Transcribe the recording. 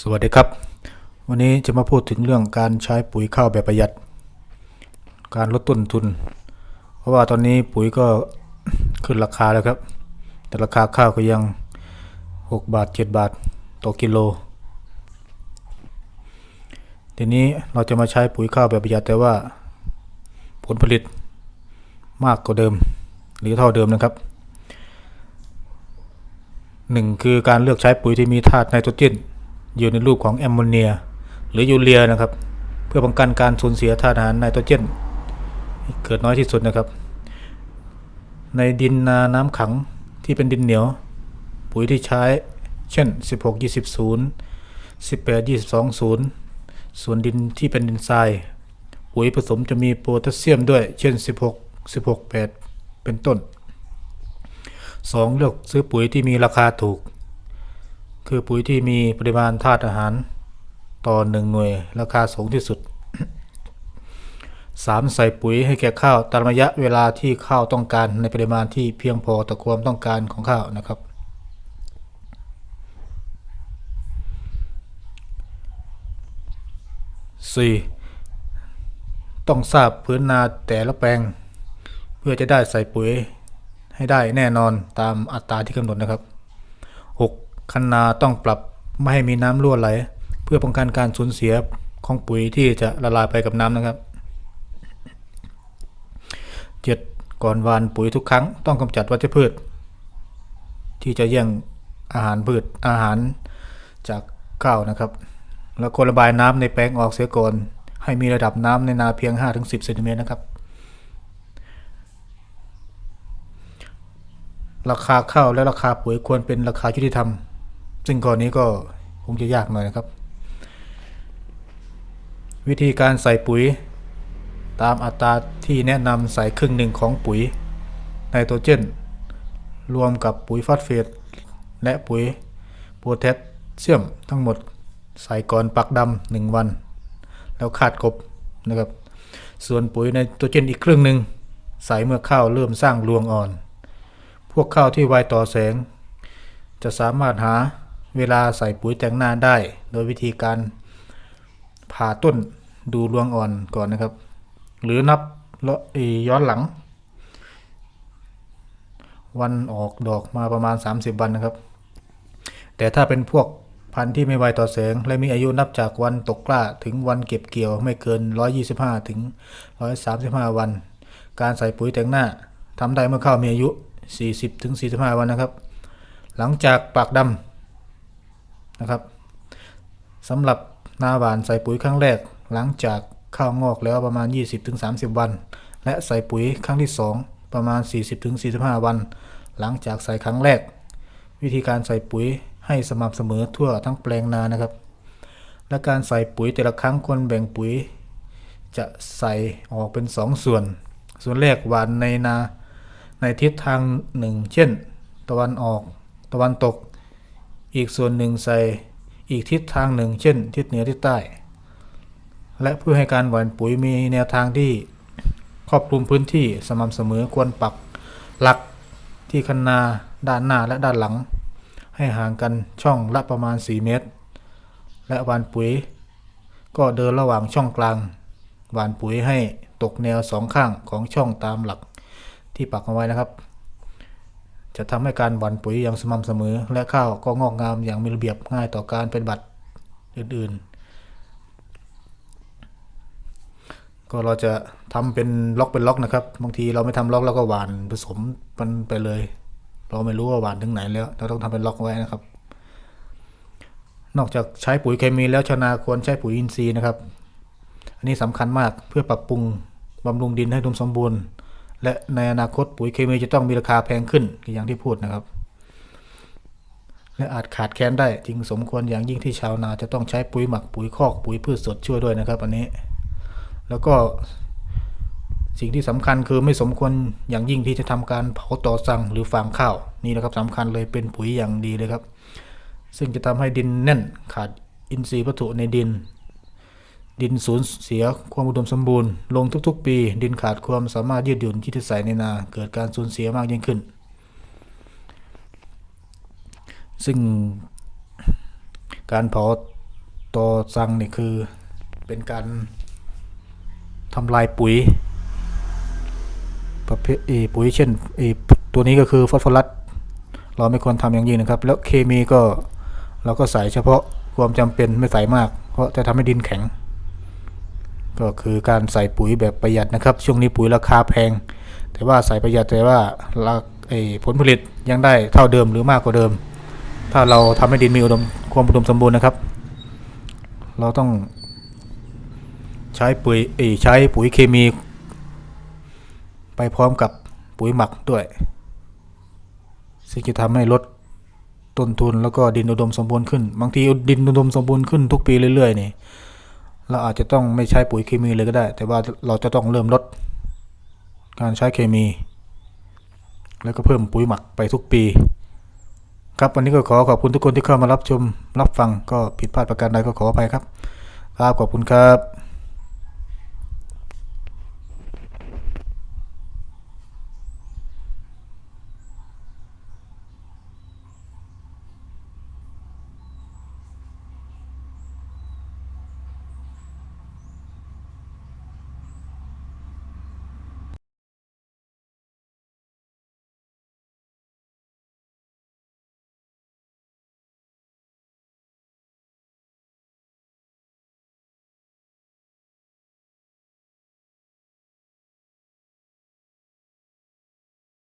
สวัสดีครับ วันนี้จะมาพูดถึงเรื่องการใช้ปุ๋ยข้าวแบบประหยัด การลดต้นทุน เพราะว่าตอนนี้ปุ๋ยก็ขึ้นราคาแล้วครับ แต่ราคาข้าวก็ยัง 6 บาท 7 บาทต่อกิโล ทีนี้เราจะมาใช้ปุ๋ยข้าวแบบประหยัดแต่ว่า ผลผลิตมากกว่าเดิม หรือเท่าเดิมนะครับหนึ่งคือการเลือกใช้ปุ๋ยที่มีธาตุไนโตรเจน อยู่ในรูปของแอมโมเนีย หรือยูเรียนะครับ เพื่อป้องกันการสูญเสียธาตุอาหารไนโตรเจน เกิดน้อยที่สุดนะครับ ในดินนาน้ำขังที่เป็นดินเหนียว ปุ๋ยที่ใช้เช่น 16 20 0 18 22 0 ส่วนดินที่เป็นดินทราย ปุ๋ยผสมจะมีโพแทสเซียมด้วย เช่น 16 16 8 เป็นต้น 2. เลือกซื้อปุ๋ยที่มีราคาถูก คือปุ๋ยที่มีปริมาณธาตุอาหารต่อ1หน่วยราคาสูงที่สุด 3. ใส่ปุ๋ยให้แก่ข้าวตามระยะเวลาที่ข้าวต้องการในปริมาณที่เพียงพอต่อความต้องการของข้าวนะครับ 4. ต้องทราบพื้นนาแต่ละแปลง เพื่อจะได้ใส่ปุ๋ยให้ได้แน่นอนตามอัตราที่กำหนดนะครับ 6. คันนาต้องปรับไม่ให้มีน้ำรั่วไหล เพื่อป้องกันการสูญเสียของปุ๋ยที่จะละลายไปกับน้ำนะครับ 7. ก่อนวานปุ๋ยทุกครั้งต้องกำจัดวัชพืช ที่จะแย่งอาหารพืชอาหารจากข้าวนะครับ แล้วก็ระบายน้ำในแปลงออกเสียก่อนให้มีระดับน้ำในนาเพียง 5-10เซนติเมตรนะครับ ราคาข้าวและราคาปุ๋ยควรเป็นราคายุติธรรม ซึ่งก่อนนี้ก็คงจะยากหน่อยนะครับ วิธีการใส่ปุ๋ย ตามอัตราที่แนะนำใส่ครึ่งหนึ่งของปุ๋ยไนโตรเจน รวมกับปุ๋ยฟอสเฟตและปุ๋ยโพแทสเซียมทั้งหมดใส่ก่อนปักดำหนึ่งวัน แล้วคาดกบนะครับ ส่วนปุ๋ยไนโตรเจนอีกครึ่งหนึ่งใส่เมื่อข้าวเริ่มสร้างรวงอ่อน พวกข้าวที่ไวต่อแสง จะสามารถหา เวลาใส่ปุ๋ยแต่งหน้าได้ โดยวิธีการผ่าต้นดูรวงอ่อนก่อนนะครับ หรือนับย้อนหลัง วันออกดอกมาประมาณ 30 วันนะครับ แต่ถ้าเป็นพวกพันธุ์ที่ไม่ไวต่อแสง และมีอายุนับจากวันตกกล้าถึงวันเก็บเกี่ยวไม่เกิน 125 ถึง 135 วัน การใส่ปุ๋ยแต่งหน้าทำได้เมื่อข้าวมีอายุ 40 ถึง 45 วันนะครับ หลังจากปากดำ นะครับสำหรับนาหวานใส่ปุ๋ยครั้งแรก หลังจากข้าวงอกแล้วประมาณ 20ถึง30 วัน และใส่ปุ๋ยครั้งที่ 2 ประมาณ 40ถึง45 วัน หลังจากใส่ครั้งแรก วิธีการใส่ปุ๋ยให้สม่ำเสมอทั่วทั้งแปลงนานะครับ และการใส่ปุ๋ยแต่ละครั้งควรแบ่งปุ๋ย จะใส่ออกเป็น 2 ส่วน ส่วนแรกหวานในนาในทิศทางหนึ่ง เช่น ตะวันออก ตะวันตก อีกส่วนหนึ่งใส่อีกทิศทางหนึ่ง เช่น ทิศเหนือทิศใต้ และเพื่อให้การหว่านปุ๋ยมีแนวทางที่ครอบคลุมพื้นที่สม่ำเสมอควรปักหลักที่คันนาด้านหน้าและด้านหลัง ให้ห่างกันช่องละประมาณ 4 เมตร และหว่านปุ๋ย ก็เดินระหว่างช่องกลางหว่านปุ๋ยให้ตกแนวสองข้างของช่องตามหลักที่ปักเอาไว้นะครับ จะทำให้การหว่านปุ๋ยอย่างสม่ำเสมอ และข้าวก็งอกงามอย่างมีระเบียบง่ายต่อการเป็นบัตรอื่น ๆ ก็เราจะทำเป็นล็อกเป็นล็อกนะครับ บางทีเราไม่ทำล็อกเราก็หว่านผสมมันไปเลย เราไม่รู้ว่าหว่านถึงไหนแล้ว เราต้องทำเป็นล็อกไว้นะครับ นอกจากใช้ปุ๋ยเคมีแล้วชาวนาควรใช้ปุ๋ยอินทรีย์นะครับ อันนี้สำคัญมากเพื่อปรับปรุงบำรุงดินให้อุมสมบูรณ์ และในอนาคตปุ๋ยเคมีจะต้องมีราคาแพงขึ้นอย่างที่พูดนะครับ และอาจขาดแคลนได้จึงสมควรอย่างยิ่งที่ชาวนาจะต้องใช้ปุ๋ยหมักปุ๋ยคอกปุ๋ยพืชสดช่วยด้วยนะครับ อันนี้ แล้วก็สิ่งที่สำคัญคือไม่สมควรอย่างยิ่งที่จะทำการเผาต่อสั่งหรือฟางข้าวนี่นะครับสำคัญเลยเป็นปุ๋ยอย่างดีเลยครับ ซึ่งจะทำให้ดินแน่นขาดอินทรีย์วัตถุในดิน ดินสูญเสียความอุดมสมบูรณ์ลงทุกๆ ปี ดินขาดความสามารถยืดหยุ่นที่จะใส่ในนา เกิดการสูญเสียมากยิ่งขึ้น ซึ่งการเผาต่อสั่งนี่คือเป็นการทำลายปุ๋ยประเภทปุ๋ยเช่นตัวนี้ก็คือฟอสฟอรัสเราไม่ควรทำอย่างยิ่งนะครับ แล้วเคมีก็เราก็ใส่เฉพาะความจำเป็นไม่ใส่มาก เพราะจะทำให้ดินแข็ง ก็คือการใส่ปุ๋ยแบบประหยัดนะครับ ช่วงนี้ปุ๋ยราคาแพง แต่ว่าใส่ประหยัดแต่ว่าผลผลิตยังได้เท่าเดิมหรือมากกว่าเดิม ถ้าเราทำให้ดินมีอุดมความอุดมสมบูรณ์นะครับ เราต้องใช้ปุ๋ยใช้ปุ๋ยเคมี ไปพร้อมกับปุ๋ยหมักด้วยซึ่งจะทำให้ลดต้นทุนแล้วก็ดินอุดมสมบูรณ์ขึ้น บางทีดินอุดมสมบูรณ์ขึ้นทุกปีเรื่อยๆนี่ เราอาจจะต้องไม่ใช้ปุ๋ยเคมีเลยก็ได้ แต่ว่าเราจะต้องเริ่มลดการใช้เคมี แล้วก็เพิ่มปุ๋ยหมักไปทุกปี ครับวันนี้ก็ขอขอบคุณทุกคนที่เข้ามารับชมรับฟังก็ผิดพลาดประการใดก็ขออภัยครับครับขอบคุณครับ